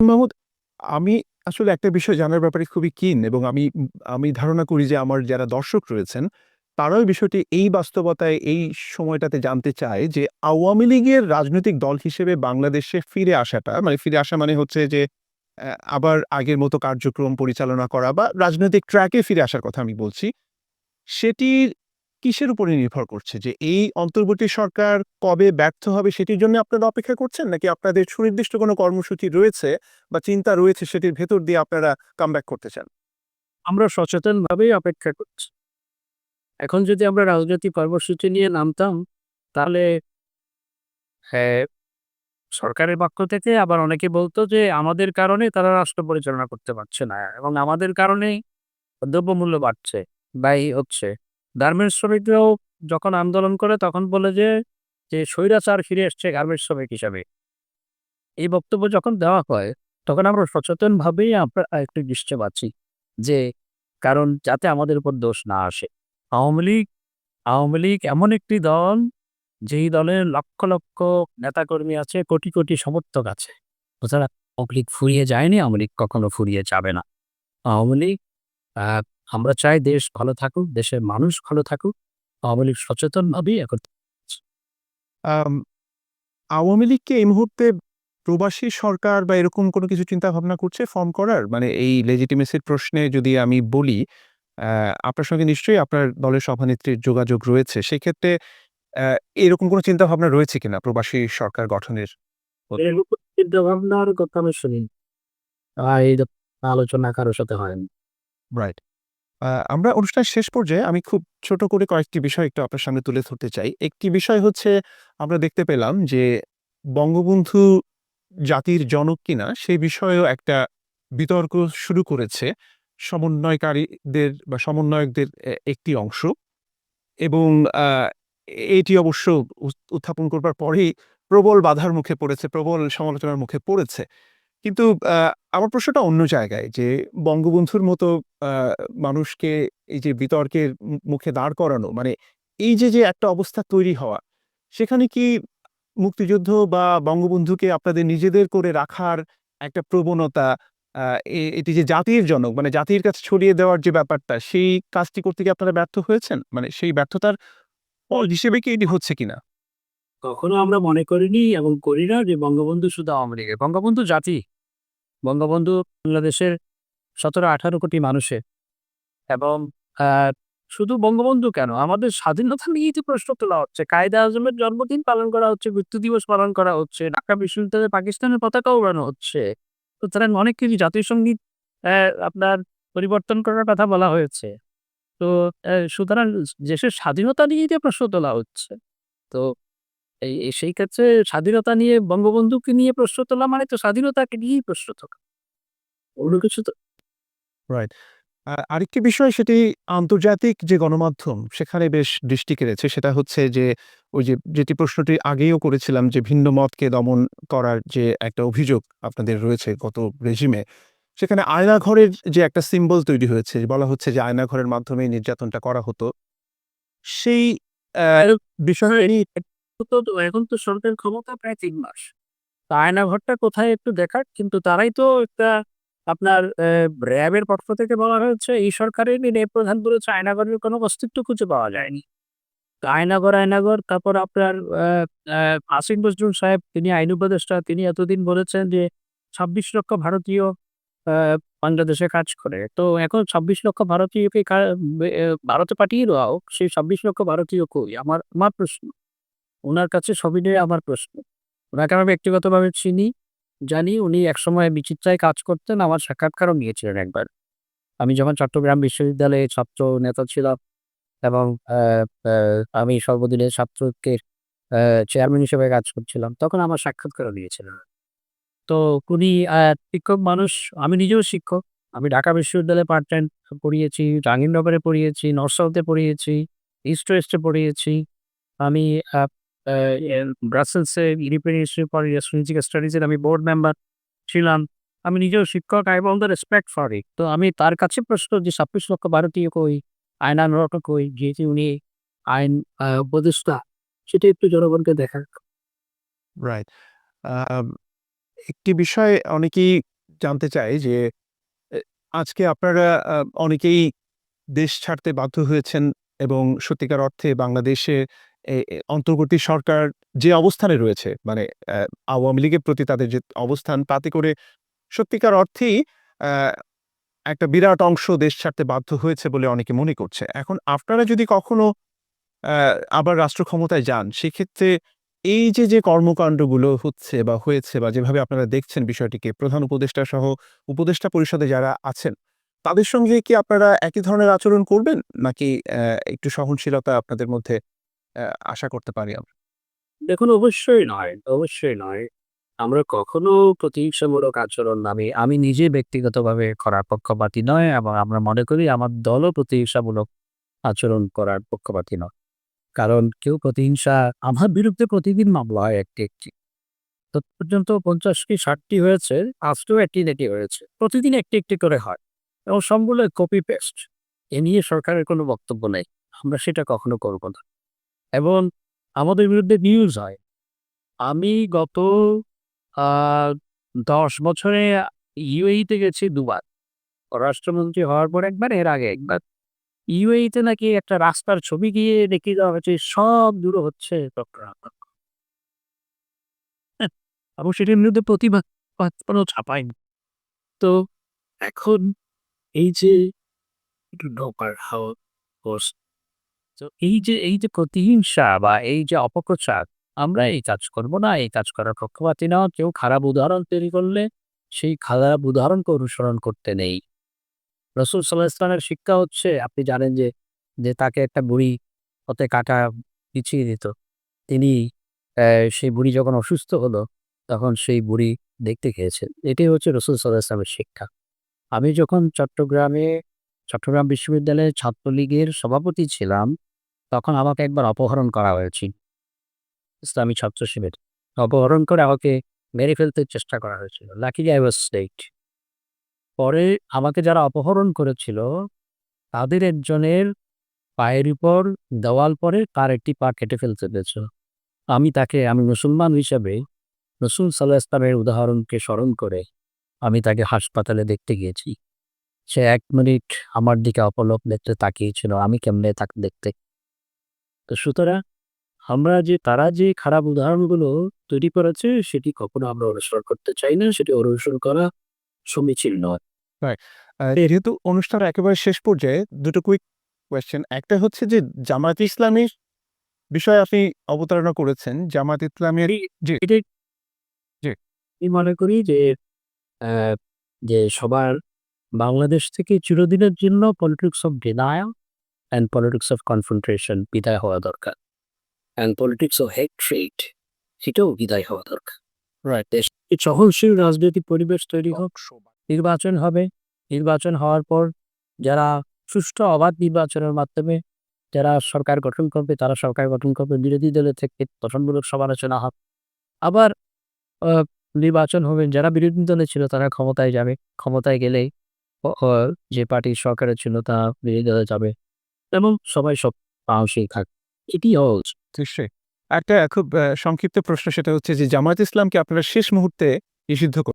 মাহমুদ, আমি আসলে একটা বিষয় জানার ব্যাপারে খুবই কিন এবং আমি আমি ধারণা করি যে আমার যারা দর্শক রয়েছেন, তারাও বিষয়টি এই বাস্তবতায় এই সময়টাতে জানতে চায় যে আওয়ামী লীগের রাজনৈতিক দল হিসেবে বাংলাদেশে ফিরে আসাটা মানে ফিরে আসা মানে হচ্ছে যে আবার আগের মতো কার্যক্রম পরিচালনা করা বা রাজনৈতিক ট্র্যাকে ফিরে আসার কথা আমি বলছি। সেটির কিসের উপরে নির্ভর করছে? যে এই অন্তর্বর্তী সরকার কবে ব্যর্থ হবে সেটির জন্য আপনারা অপেক্ষা করছেন? নাকি আপনাদের সুনির্দিষ্ট কোনো কর্মসূচি রয়েছে বা চিন্তা রয়েছে সেটির ভেতর দিয়ে আপনারা কামব্যাক করতে চান? আমরা সচেতনভাবেই অপেক্ষা করছি। এখন যদি আমরা রাজনৈতিক কর্মসূচি নিয়ে নামতাম, তাহলে হ্যাঁ, সরকারের পক্ষ থেকে আবার অনেকে বলতো যে আমাদের কারণে তারা রাষ্ট্র পরিচালনা করতে পারছে না এবং আমাদের কারণেই দ্রব্যমূল্য বাড়ছে ব্যয় হচ্ছে। গার্মেন্টস শ্রমিকরাও যখন আন্দোলন করে তখন বলে যে, যে স্বৈরাচার ফিরে এসছে গার্মেন্টস শ্রমিক হিসাবে। এই বক্তব্য যখন দেওয়া হয়, তখন আমরা সচেতনভাবেই আমরা একটু নিশ্চয় আছি যে কারণ যাতে আমাদের উপর দোষ না আসে। আওয়ামী লীগ আওয়ামী লীগ এমন একটি দল, যেই দলের লক্ষ, লক্ষ নেতাকর্মী আছে, কোটি, কোটি সমর্থক আছে। সুতরাং আওয়ামী লীগ ফুরিয়ে যায়নি, আওয়ামী লীগ কখনো ফুরিয়ে যাবে না। আওয়ামী লীগ আমরা চাই দেশ ভালো থাকুক, দেশের মানুষ ভালো থাকুক। আওয়ামী লীগ সচেতনভাবেই এখন আওয়ামী লীগকে এই মুহূর্তে প্রবাসী সরকার বা এরকম কোনো কিছু চিন্তা ভাবনা করছে ফর্ম করার? মানে এই লেজিটিমেসির প্রশ্নে যদি আমি বলি, আপনার সঙ্গে নিশ্চয়ই আপনার দলের সভানেত্রীর যোগাযোগ রয়েছে। সেক্ষেত্রে এরকম কোনো চিন্তা ভাবনা রয়েছে কিনা প্রবাসী সরকার গঠনের? এরকম চিন্তাভাবনার কথা আমি শুনিনি। আলোচনা কারোর সাথে হয়নি। রাইট। আমরা অনুষ্ঠান শেষ পর্যায়ে আমি খুব ছোট করে কয়েকটি বিষয় একটু আপনার সামনে তুলে ধরতে চাই। একটি বিষয় হচ্ছে আমরা দেখতে পেলাম যে বঙ্গবন্ধু জাতির জনক কিনা সেই বিষয়েও একটা বিতর্ক শুরু করেছে সমন্বয়কারীদের বা সমন্বয়কদের একটি অংশ। এবং এটি অবশ্য উত্থাপন করবার পরেই প্রবল বাধার মুখে পড়েছে, প্রবল সমালোচনার মুখে পড়েছে। কিন্তু আমার প্রশ্নটা অন্য জায়গায় যে বঙ্গবন্ধুর মতো মানুষকে এই যে বিতর্কের মুখে দাঁড় করানো মানে এই যে, যে একটা অবস্থা তৈরি হওয়া, সেখানে কি মুক্তিযুদ্ধ বা বঙ্গবন্ধুকে আপনাদের নিজেদের করে রাখার একটা প্রবণতা এটি যে জাতির জনক মানে জাতির কাছে ছড়িয়ে দেওয়ার যে ব্যাপারটা, সেই কাজটি করতে কি আপনারা ব্যর্থ হয়েছেন? মানে সেই ব্যর্থতার ফল হিসেবে কি এটি হচ্ছে কিনা? কখনো আমরা মনে করিনি এবং করি না যে বঙ্গবন্ধু শুধু আওয়ামী লীগের। বঙ্গবন্ধু জাতি। বঙ্গবন্ধু বাংলাদেশের ১৭-১৮ কোটি মানুষের এবং শুধু বঙ্গবন্ধু কেন? আমাদের স্বাধীনতা নিয়েই তো প্রশ্ন তোলা হচ্ছে। কায়েদে আজমের জন্মদিন পালন করা হচ্ছে, মৃত্যু দিবস পালন করা হচ্ছে, ঢাকা বিশ্ববিদ্যালয়ে পাকিস্তানের পতাকা উড়ানো হচ্ছে। সুতরাং অনেক কিছু জাতীয় সংগীত আপনার পরিবর্তন করার কথা বলা হয়েছে। তো সুতরাং দেশের স্বাধীনতা নিয়েই তো প্রশ্ন তোলা হচ্ছে। তো এই সেই ক্ষেত্রে স্বাধীনতা নিয়ে বঙ্গবন্ধুকে নিয়ে প্রশ্ন তোলা মানে তো স্বাধীনতাকে নিয়েই প্রশ্ন তোলা। অন্য কিছু তো রাইট। আরেকটি বিষয় সেটি আন্তর্জাতিক যে গণমাধ্যম সেখানে বেশ দৃষ্টি কেড়েছে। সেটা হচ্ছে যে ওই যে যেটি প্রশ্নটি আগেও করেছিলাম যে ভিন্ন মতকে দমন করার যে একটা অভিযোগ আপনাদের রয়েছে গত রেজিমে। সেখানে আয়নাঘরের যে একটা সিম্বল তৈরি হয়েছে, বলা হচ্ছে যে আয়নাঘরের মাধ্যমে নির্যাতনটা করা হতো। সেই অ্যা বিষয়টি তো এখন তো সরকার ক্ষমতা প্রায় তিন মাস। তো আয়নাঘরটা কোথায় একটু দেখার, কিন্তু তারাই তো একটা আপনার র‍্যাবের পক্ষ থেকে বলা হয়েছে, এই সরকারের ন্যায় প্রধান বলেছে আয়নাঘরের কোনো অস্তিত্ব খুঁজে পাওয়া যায়নি। আয়নাগর আয়নাঘর তারপর আপনার আসিফ নজরুল সাহেব, তিনি আইন উপদেষ্টা, তিনি এতদিন বলেছেন যে ২৬ লক্ষ ভারতীয় বাংলাদেশে কাজ করে। তো এখন ২৬ লক্ষ ভারতীয়কে ভারতে পাঠিয়ে দেওয়া হোক। সেই ২৬ লক্ষ ভারতীয় কই? আমার আমার প্রশ্ন। উনার কাছে সবই নিয়ে আমার প্রশ্ন। ওনাকে আমি ব্যক্তিগতভাবে চিনি, জানি উনি একসময় বিচিত্রায় কাজ করতেন। আমার সাক্ষাৎকারও নিয়েছিলেন একবার। আমি যখন চট্টগ্রাম বিশ্ববিদ্যালয়ে ছাত্র নেতা ছিলাম এবং আমি সর্বদিনের ছাত্র ঐক্যের চেয়ারম্যান হিসেবে কাজ করছিলাম। তখন আমার সাক্ষাৎকারও নিয়েছিলেন। তো উনি শিক্ষক মানুষ, আমি নিজেও শিক্ষক। আমি ঢাকা বিশ্ববিদ্যালয়ে পার্ট টাইম পড়িয়েছি, জাহাঙ্গীরনগরে পড়িয়েছি, নর্থ সাউথে পড়িয়েছি, ইস্ট ওয়েস্টে পড়িয়েছি। আমি ব্রাসেলসে European institute for strategic studies এর আমি বোর্ড মেম্বার ছিলাম। আমি নিজেও শিক্ষক I want the respect for it. তো আমি তার কাছে প্রশ্ন যে ২৬ লক্ষ ভারতীয় কই? আয়নাঘরটা কই? যেহেতু উনি আইন উপদেষ্টা, সেটা একটু জনগণকে দেখাক। রাইট। একটি বিষয় অনেকেই জানতে চায় যে আজকে আপনারা অনেকেই দেশ ছাড়তে বাধ্য হয়েছেন এবং সত্যিকার অর্থে বাংলাদেশে অন্তর্বর্তী সরকার যে অবস্থানে রয়েছে মানে আওয়ামী লীগের প্রতি তাদের যে অবস্থান তাতে করে সত্যিকার অর্থেই একটা বিরাট অংশ দেশ ছাড়তে বাধ্য হয়েছে বলে অনেকে মনে করছে। এখন আপনারা যদি কখনো আবার রাষ্ট্র ক্ষমতায় যান, সেক্ষেত্রে এই যে, যে কর্মকাণ্ডগুলো হচ্ছে বা হয়েছে বা যেভাবে আপনারা দেখছেন বিষয়টিকে প্রধান উপদেষ্টা সহ উপদেষ্টা পরিষদে যারা আছেন, তাদের সঙ্গে কি আপনারা একই ধরনের আচরণ করবেন? নাকি একটু সহনশীলতা আপনাদের মধ্যে আশা করতে পারি আমরা? দেখুন অবশ্যই নয়, অবশ্যই নয়। আমরা কখনো প্রতিহিংসামূলক আচরণ আমি আমি নিজে ব্যক্তিগতভাবে করার পক্ষপাতী নয় এবং আমরা মনে করি আমার দলও প্রতিহিংসামূলক আচরণ করার পক্ষপাতী নয়। কারণ কেউ প্রতিহিংসা আমার বিরুদ্ধে প্রতিদিন মামলা হয় একটি, একটি। তত পর্যন্ত ৫০ কি ষাটটি হয়েছে, আজকেও একটি না একটি হয়েছে। প্রতিদিন একটি, একটি করে হয় এবং সবগুলো কপি পেস্ট। এ নিয়ে সরকারের কোনো বক্তব্য নেই। আমরা সেটা কখনো করব না। এবং আমাদের বিরুদ্ধে নিউজ হয়। আমি গত ১০ বছরে ইউএইতে গেছি ২ বার। পররাষ্ট্রমন্ত্রী হওয়ার পর একবার, এর আগে একবার। ইউএইতে নাকি একটা রাস্তার ছবি গিয়ে দেখিয়ে দেওয়া হয়েছে সব দূরে হচ্ছে ডক্টর। হ্যাঁ, এবং সেটার বিরুদ্ধে প্রতিবাদ কোনো ছাপায়নি। তো এখন এই যে ঢোকার হাওয়া তো এই যে, এই যে প্রতিহিংসা বা এই যে অপপ্রচার, আমরা এই কাজ করব না, এই কাজ করার পক্ষপাতি না। কেউ খারাপ উদাহরণ তৈরি করলে সেই খারাপ উদাহরণকে অনুসরণ করতে নেই। রসুল সাল্লাল্লাহু আলাইহি ওয়াসাল্লামের শিক্ষা হচ্ছে আপনি জানেন যে, যে তাকে একটা বুড়ি হাতে কাঁটা বিছিয়ে দিত। তিনি সেই বুড়ি যখন অসুস্থ হলো, তখন সেই বুড়ি দেখতে খেয়েছেন এটাই হচ্ছে রসুল সাল্লাল্লাহু আলাইহি ওয়াসাল্লামের শিক্ষা। আমি যখন চট্টগ্রামে চট্টগ্রাম বিশ্ববিদ্যালয়ের ছাত্রলীগের সভাপতি ছিলাম, তখন আমাকে একবার অপহরণ করা হয়েছিল। ইসলামী ছাত্র শিবির। অপহরণ করে আমাকে মেরে ফেলতে চেষ্টা করা হয়েছিল। Luckily I was saved. পরে আমাকে যারা অপহরণ করেছিল, তাদের একজনের পায়ের উপর দেওয়াল পরে তার একটি পা কেটে ফেলতে হয়েছিল। আমি তাকে আমি মুসলমান হিসাবে রসুল সাল্লাল্লাহু আলাইহি ওয়াসাল্লামের উদাহরণকে স্মরণ করে আমি তাকে হাসপাতালে দেখতে গিয়েছি। সে এক মিনিট আমার দিকে অপলক দেখতে তাকিয়েছিল। আমি কেমনে তাকে দেখতে। তো সুতরাং আমরা যে তারা যে খারাপ উদাহরণগুলো তৈরি করেছে, সেটি কখনো আমরা অনুসরণ করতে চাই না। সেটি অনুসরণ করা সমীচীন নয়। যেহেতু অনুষ্ঠানের একেবারে শেষ পর্যায়ে দুটো কুইক কোয়েশ্চেন। একটা হচ্ছে যে জামায়াতে ইসলামীর বিষয়ে আপনি অবতারণা করেছেন। জামায়াত ইসলামের আমি মনে করি যে যে সবার বাংলাদেশ থেকে চিরদিনের জন্য politics of denial and politics of confrontation বিদায় হওয়া দরকার। অ্যান্ড পলিটিক্স অফ হেট্রেড সেটাও বিদায় হওয়া দরকার। রাইট। সহনশীল রাজনৈতিক পরিবেশ তৈরি হোক, নির্বাচন হবে। নির্বাচন হওয়ার পর যারা সুষ্ঠু অবাধ নির্বাচনের মাধ্যমে যারা সরকার গঠন করবে, তারা সরকার গঠন করবে। বিরোধী দলের থেকে গঠনমূলক সমালোচনা হবে। আবার নির্বাচন হবে, যারা বিরোধী দলে ছিল তারা ক্ষমতায় যাবে। ক্ষমতায় গেলেই যে পার্টি সরকারের ছিল তা বিরোধী দলে যাবে এবং সবাই সব পাশেই থাক, এটি উচিত। নিশ্চয়ই। একটা খুব সংক্ষিপ্ত প্রশ্ন সেটা হচ্ছে যে জামায়াত ইসলামকে আপনারা শেষ মুহূর্তে নিষিদ্ধ